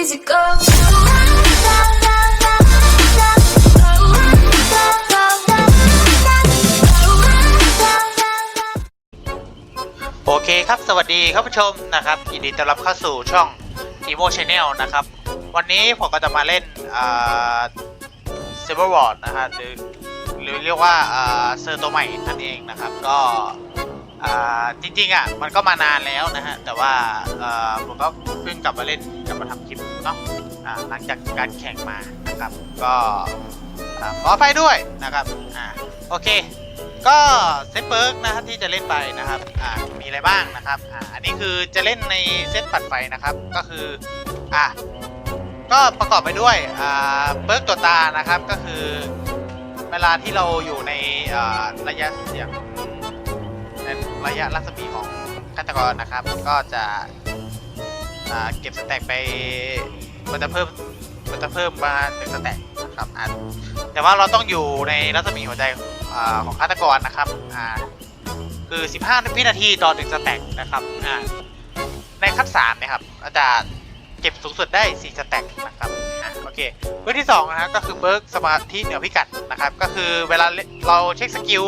easy go. โอเคครับ สวัสดีครับผู้ชมนะครับยินดีต้อนรับเข้าสู่ช่อง Emo Channel นะครับ วันนี้ผมก็จะมาเล่นอ่า Silver w a r d นะฮะหรือหรือเรียกว่าอ่าเซอร์ตัวใหม่นั่นเองนะครับ ก็ อ่าจริงๆอะมันก็มานานแล้วนะฮะ แต่ว่าอ่าผมก็เพิ่งกลับมาเล่นกลับมาทำคลิปเนาะอ่าหลังจากการแข่งมานะครับ ก็ขออภัยด้วยนะครับอ่าโอเค ก็เซตเบิร์กนะครับที่จะเล่นไปนะครับอ่ามีอะไรบ้างนะครับอ่าอันนี้คือจะเล่นในเซตปัดไฟนะครับก็คืออ่าก็ประกอบไปด้วยอ่าเบิร์กตัวตานะครับก็คือเวลาที่เราอยู่ในระยะเสียง ระยะรัศมีของฆาตกรนะครับ ก็จะเก็บสแต็กไปมันจะเพิ่มมันจะเพิ่มมาหนึ่งสแต็กนะครับอ่าแต่ว่าเราต้องอยู่ในรัศมีหัวใจอของฆาตกรนะครับอ่าคือ 15 วินาทีต่อหนึ่งสแต็กนะครับอ่าในคัด3นี่ยครับอาจะเก็บสูงสุดได้ 4 สแต็กนะครับโอเคเบิร์ที่2นะครับก็คือเบิร์กสมาธิเหนือพิกัดนะครับ ก็คือเวลาเราเช็คสกิล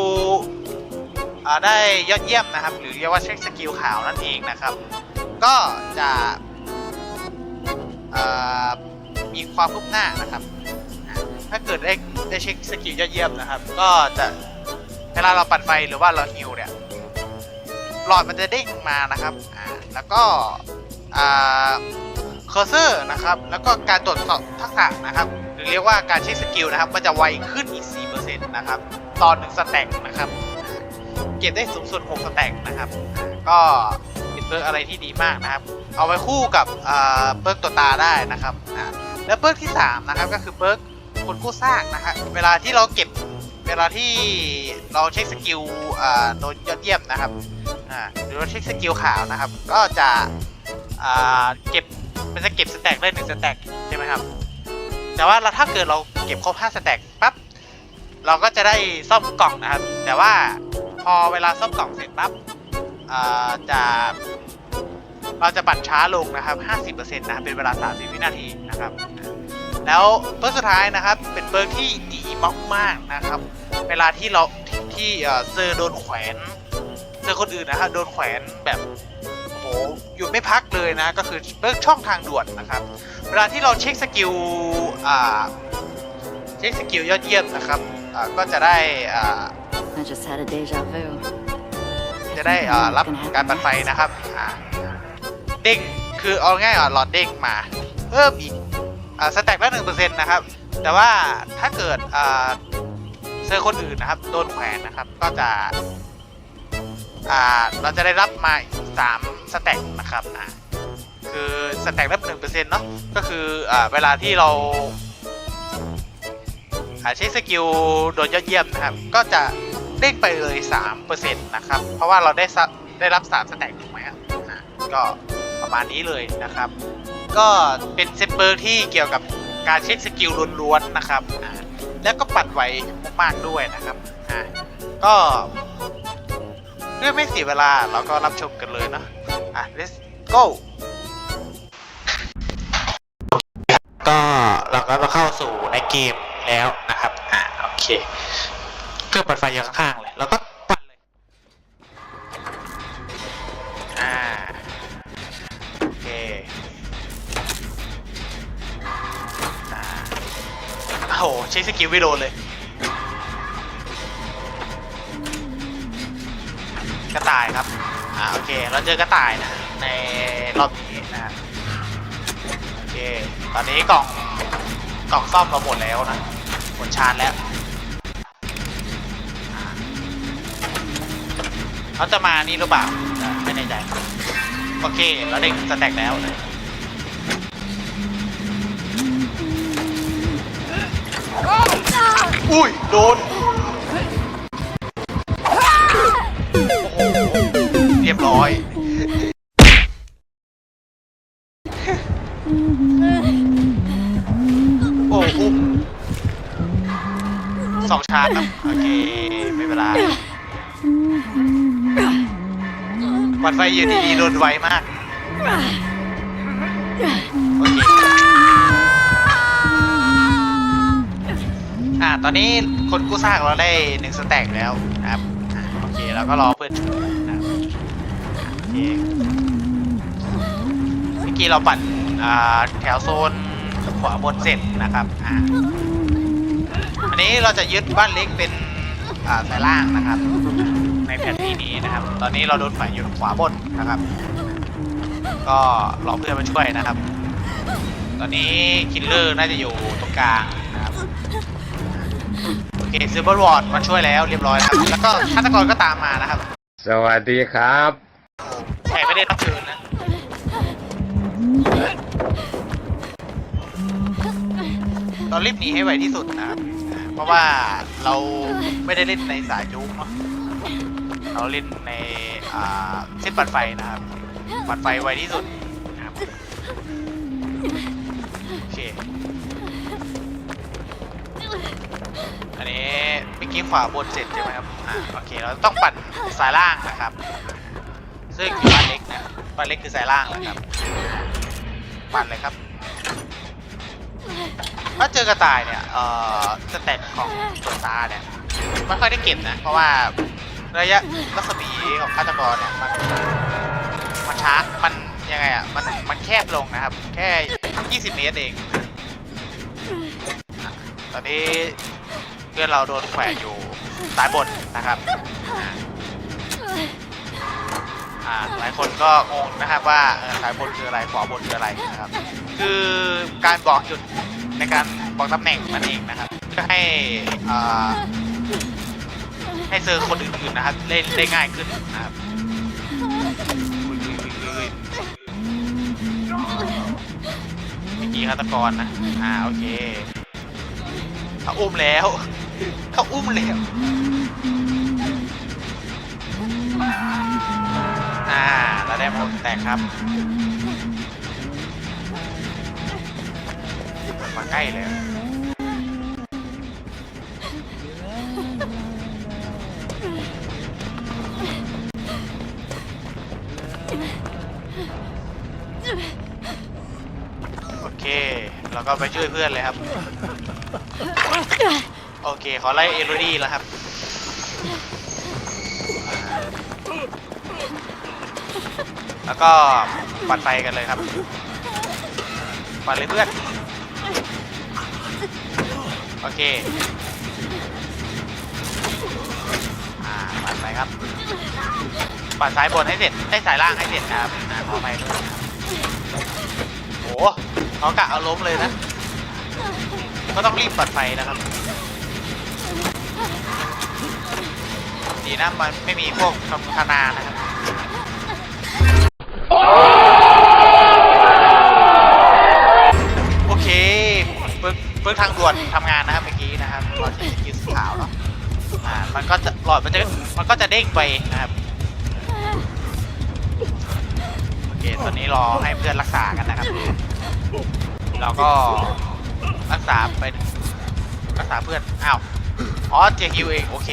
ได้ยอดเยี่ยมนะครับ หรือเรียกว่าเช็คสกิลขาวนั่นเองนะครับ ก็จะมีความคืบหน้านะครับ ถ้าเกิดได้ได้เช็คสกิลยอดเยี่ยมนะครับ ก็จะเวลาเราปัดไฟหรือว่าเราฮิวเนี่ยหลอดมันจะเด้งมานะครับแล้วก็เคอร์เซอร์นะครับ แล้วก็การตรวจสอบทักษะนะครับ หรือเรียกว่าการเช็คสกิลนะครับ มันจะไวขึ้นอีก 4%นะครับ ตอนหนึ่งสแต็กนะครับ เก็บได้สูงสุด6สแต็กนะครับ ก็เป็นเบิร์กอะไรที่ดีมากนะครับ เอาไว้คู่กับเบิร์กตัวตาได้นะครับแล้วเบิร์กที่3นะครับก็คือเบิร์กคนกู้ซากนะครับเวลาที่เราเก็บเวลาที่เราเช็คสกิลโดนยอดเยี่ยมนะครับหรือว่าเช็คสกิลขาวนะครับ ก็จะเก็บมันจะเก็บสแต็กได้หนึ่งสแต็กใช่ไหมครับแต่ว่าเราถ้าเกิดเราเก็บครบห้าสแต็กปั๊บ เราก็จะได้ซ่อมกล่องนะครับ แต่ว่าพอเวลาซ่อมกล่องเสร็จปั๊บจะเราจะบัตรช้าลงนะครับ 50%นะเป็นเวลา 30 วินาทีนะครับ แล้วเบิร์กสุดท้ายนะครับ เป็นเบิร์กที่ดีมากๆนะครับ เวลาที่เราที่ที่เอ่อเซอร์โดนแขวนเซอคนอื่นนะครับโดนแขวนแบบโอ้โหหยุดไม่พักเลยนะ ก็คือเบิร์กช่องทางด่วนนะครับ เวลาที่เราเช็คสกิลเช็คสกิลยอดเยี่ยมนะครับ อ่าก็จะได้อ่า I just had a deja vu. จะได้อ่ารับการปัดไฟนะครับอ่าเด้งคือเอาง่ายอะหลอดเด้งมา เพิ่มอีกอ่าสแต็กละหนึ่งเปอร์เซ็นต์นะครับ แต่ว่าถ้าเกิดอ่าเซอร์คนอื่นนะครับ โดนแขวนนะครับ ก็จะอ่าเราจะได้รับมาอีกสามสแต็กนะครับอ่าคือสแต็กละหนึ่งเปอร์เซ็นต์เนาะก็คืออ่าเวลาที่เราอ่า ใช้สกิลโดนยอดเยี่ยมนะครับ ก็จะเด้งไปเลย3%นะครับ เพราะว่าเราได้ได้รับ3สแต็กถูกไหมครับอะก็ประมาณนี้เลยนะครับ ก็เป็นเซตเบอร์ที่เกี่ยวกับการเช็คสกิลล้วนๆนะครับ แล้วก็ปัดไวมากๆด้วยนะครับ ก็ด้วยไม่เสียเวลาเราก็รับชมกันเลยเนาะอะ let's go ก็เราก็มาเข้าสู่ในเกม แล้วนะครับอ่าโอเคเครื่องปัดไฟอยู่ข้างๆเลยแล้วก็ปัดเลยอ่าโอเคอ่าโอ้โหใช้สกิลไม่โดเลย กระต่ายครับอ่าโอเคเราเจอกระต่ายนะในรอบนี้นะโอเคตอนนี้กล่องกล่องซ่อมเราหมดแล้วนะ หมดชาร์จแล้ว เขาจะมานี่หรือเปล่าอะไม่แน่ใจ โอเค เราได้สแต็กแล้วนะอุ้ย โดน โอเค ไม่เป็นไรควันไฟอยู่ดีๆโดนไวมาก โอเค อ่า ตอนนี้คนกู้ซากเราได้หนึ่งสแต็กแล้วนะครับ โอเค เราก็รอเพื่อนนะครับโอเคเมื่อกี้เราปั่นแถวโซนขวาบนเสร็จนะครับ อ่า อันนี้เราจะยึดบ้านเล็กเป็นอ่าสายล่างนะครับ ในแผนที่นี้นะครับ ตอนนี้เราโดนฝ่ายอยู่ขวาบนนะครับ ก็รอเพื่อนมาช่วยนะครับ ตอนนี้คิลเลอร์น่าจะอยู่ตรงกลางนะครับโอเคซิลเวอร์วอร์ดมาช่วยแล้วเรียบร้อยแล้วแล้วก็ฆาตกรก็ตามมานะครับสวัสดีครับแขกไม่ได้รับเชิญนะเรารีบหนีให้ไวที่สุดนะครับ เพราะว่าเราไม่ได้เล่นในสายจุ๊กเนาะเราเล่นในอ่าเส้นปัดไฟนะครับ ปัดไฟไวที่สุดนะครับโอเคอันนี้เมื่อกี้ขวาบนเสร็จใช่ไหมครับอ่าโอเคเราต้องปั่นสายล่างนะครับ ซึ่งอยู่บ้านเล็กนะบ้านเล็กคือสายล่างนะครับปั่นเลยครับ ถ้าเจอกระต่ายเนี่ย เอ่อ สเต็ปของตัวตาเนี่ย ไม่ค่อยได้เก็บนะ เพราะว่าระยะรัศมีของฆาตกรเนี่ย มัน มันช้า มันยังไงอะ มัน มันแคบลงนะครับ แค่ 20 เมตรเอง ตอนนี้เพื่อนเราโดนแขวนอยู่ซ้ายบนนะครับอ่าหลายคนก็งงนะครับว่าเออซ้ายบนคืออะไรขวาบนคืออะไรนะครับ คือการบอกจุด ในการบอกตำแหน่งนั่นเองนะครับเพื่อให้ให้เจอคนอื่นๆนะครับเล่นได้ง่ายขึ้นนะครับเมื่อกี้ฆาตกรนะอ่าโอเคเขาอุ้มแล้วเขาอุ้มแล้วอ่าเราได้หมดแตกครับ มาใกล้เลยโอเค เราก็ไปช่วยเพื่อนเลยครับ โอเค ขอไล่เอโรดี้แล้วครับ แล้วก็ปัดไฟกันเลยครับ ปัดเลยเพื่อน โอเค อ่าปัดไปครับ ปัดซ้ายบนให้เสร็จให้สายล่างให้เสร็จนะครับอ่าขอไปด้วยครับโอ้เขากะเอาล้มเลยนะ ก็ต้องรีบปัดไฟนะครับ ดีนะมันไม่มีพวกคำธนานะครับ ทางด่วนทำงานนะครับเมื่อกี้นะครับหลอดสีสกิลสีขาวเนาะอ่ามันก็จะหลอดมันจะมันก็จะเด้งไปนะครับโอเคตอนนี้รอให้เพื่อนรักษากันนะครับเราก็รักษาไปรักษาเพื่อนอ้าวอ๋อเจคิวเองโอเค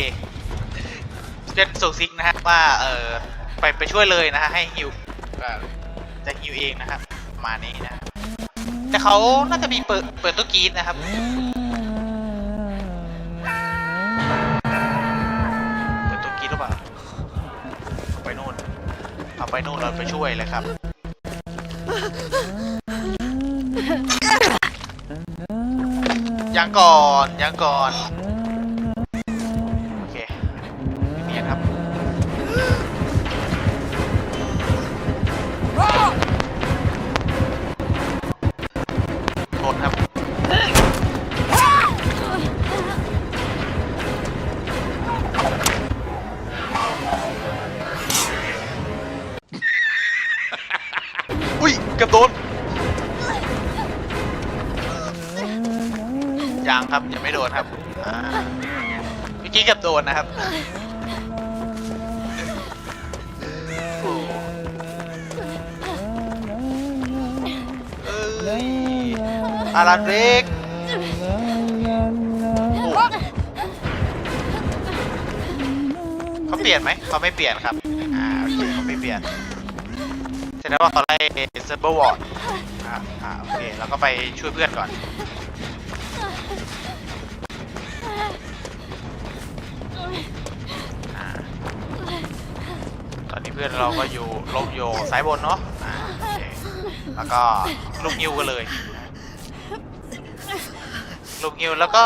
เจนส่งซิกนะฮะว่าเออไปไปช่วยเลยนะฮะให้ฮิวเอ่อจะฮิวเองนะครับประมาณนี้นะ แต่เขาน่าจะมีเปิดเปิดตัวกรีดนะครับ เปิดตัวกรีดหรือเปล่าเอาไปนู่นเอาไปนู่นเราไปช่วยเลยครับ ยังก่อนยังก่อน ดนครับเมื่อกี้เกือบโดนนะครับอารันเบกเขาเปลี่ยนไหมเขาไม่เปลี่ยนครับ อ่าโอเคเขาไม่เปลี่ยนแสดงว่าตอนแรกเซอร์เบอร์วอร์ดอ่าอ่าโอเคแล้วก็ไปช่วยเพื่อนก่อน พื่อนเราก็อยู่ลงโยสายบนเนาะอ่าโอเคแล้วก็ลูกยิวกันเลย ลูกยิวแล้วก็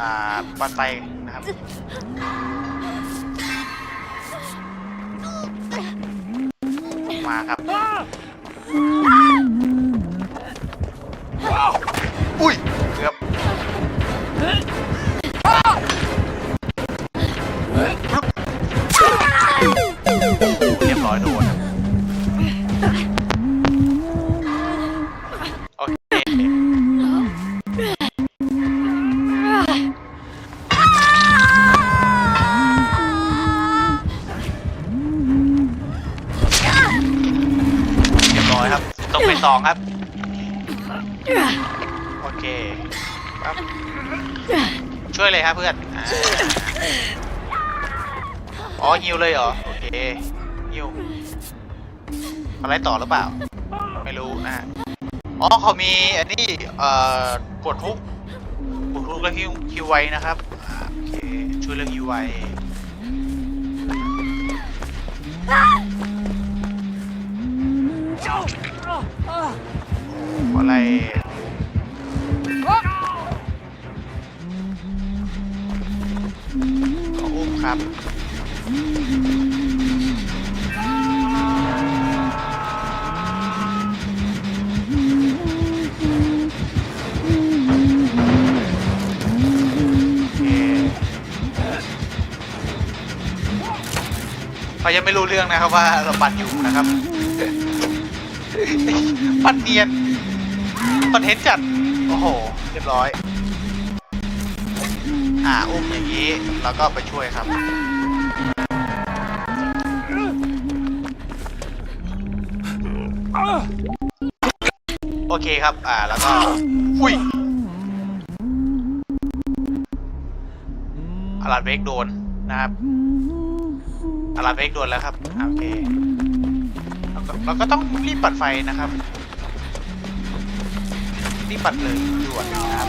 อ่าปันไปนะครับ มาครับ ช่วยเลยครับเพื่อนอ่าอ๋อฮิวเลยเหรอ โอเคฮิวอะไรต่อหรือเปล่า ไม่รู้นะฮะอ๋อเขามีอันนี้เอ่อปวดทุกปวดทุกแล้วฮิวฮิวไวนะครับอ่าโอเคช่วยเรื่องฮิวไวอะไร ครับโอเคเขายังไม่รู้เรื่องนะครับว่าเราปั่นอยู่นะครับ ปั่นเนียนคอนเทนต์จัด โอ้โห เรียบร้อยอ่าอุ้มอย่างนี้แล้วก็ไปช่วยครับ โอเคครับ อ่า แล้วก็อุ้ยอาราเบกโดนนะครับอาราเบกโดนแล้วครับ โอเค เราก็ต้องรีบปัดไฟนะครับ รีบปัดเลยด่วนนะครับ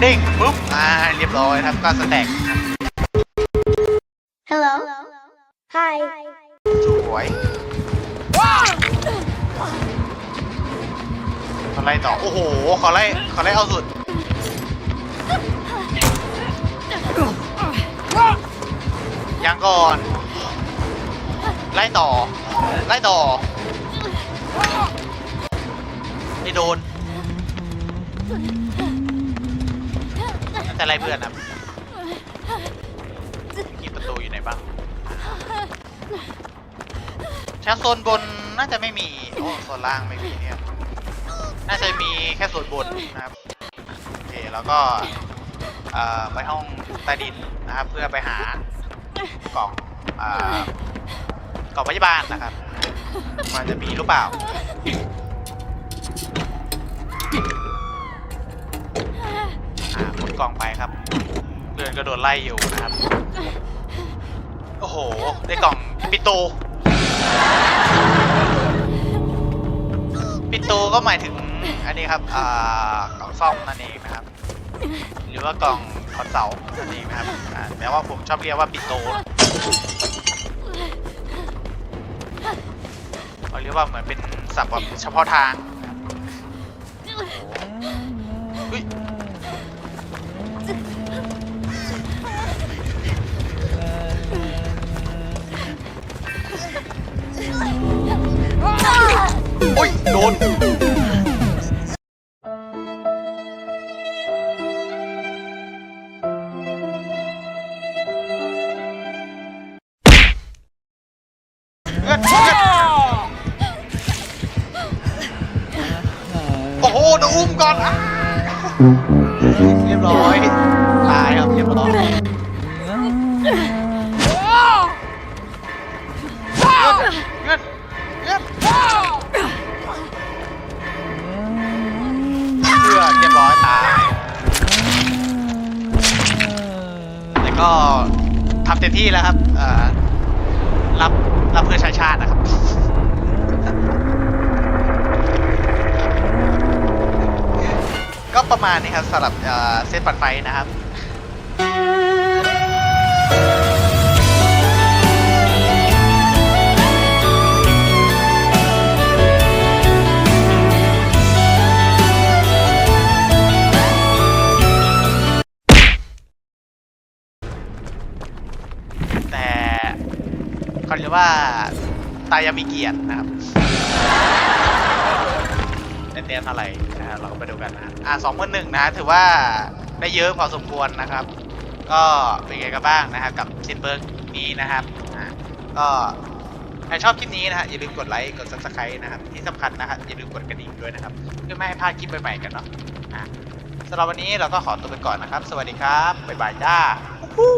เด้งปุ๊บอ่าเรียบร้อยครับก็สแต็กครับ Hello. Hi. สวยเขาไล่ต่อ โอ้โหเขาไล่เขาไล่เอาสุดยังก่อน ไล่ต่อ ไล่ต่อไม่โดน แต่ไรเพื่อนครับมีประตูอยู่ไหนบ้างชั้นโซนบนน่าจะไม่มี โอ้โซนล่างไม่มีเนี่ย น่าจะมีแค่โซนบนนะครับ โอเค แล้วก็ไปห้องใต้ดินนะครับ เพื่อไปหากล่องกล่องพยาบาลนะครับว่าจะมีหรือเปล่า กล่องไปครับเพื่อนก็โดนไล่อยู่นะครับ โอ้โห ได้กล่องปิโต ปิโตก็หมายถึงอันนี้ครับอ่ากล่องซ่อมนั่นเองนะครับ หรือว่ากล่องคอนเสานั่นเองนะครับอ่าแต่ว่าผมชอบเรียกว่าปิโตเรียกว่าเหมือนเป็นศัพท์แบบเฉพาะทางนะครับอุ้ย อยตายครับเรียบร้อยเลือดเลือดเลือดเลือเรียบร้อยตาย แต่ก็ทำเต็มที่แล้วครับเอ่อรับรับเพื่อชาติชาตินะครับ ก็ประมาณนี้ครับสำหรับเซตปัดไฟนะครับเขาเรียกว่าตายยังมีเกียรตินะครับแต่เตี้ยเท่ไร ฮะเราก็ไปดูกันนะอ่าสองหมื่นหนึ่งนะฮะถือว่าได้เยอะพอสมควรนะครับ ก็เป็นไงกันบ้างนะครับกับซินเบิร์กนี้นะครับก็ใครชอบคลิปนี้นะฮะอย่าลืมกดไลค์กด subscribe นะครับที่สำคัญนะครับอย่าลืมกดกระดิ่งด้วยนะครับเพื่อไม่ให้พลาดคลิปใหม่ๆกันเนาะอะสำหรับวันนี้เราก็ขอตัวไปก่อนนะครับ สวัสดีครับบ๊ายบายจ้าฮู้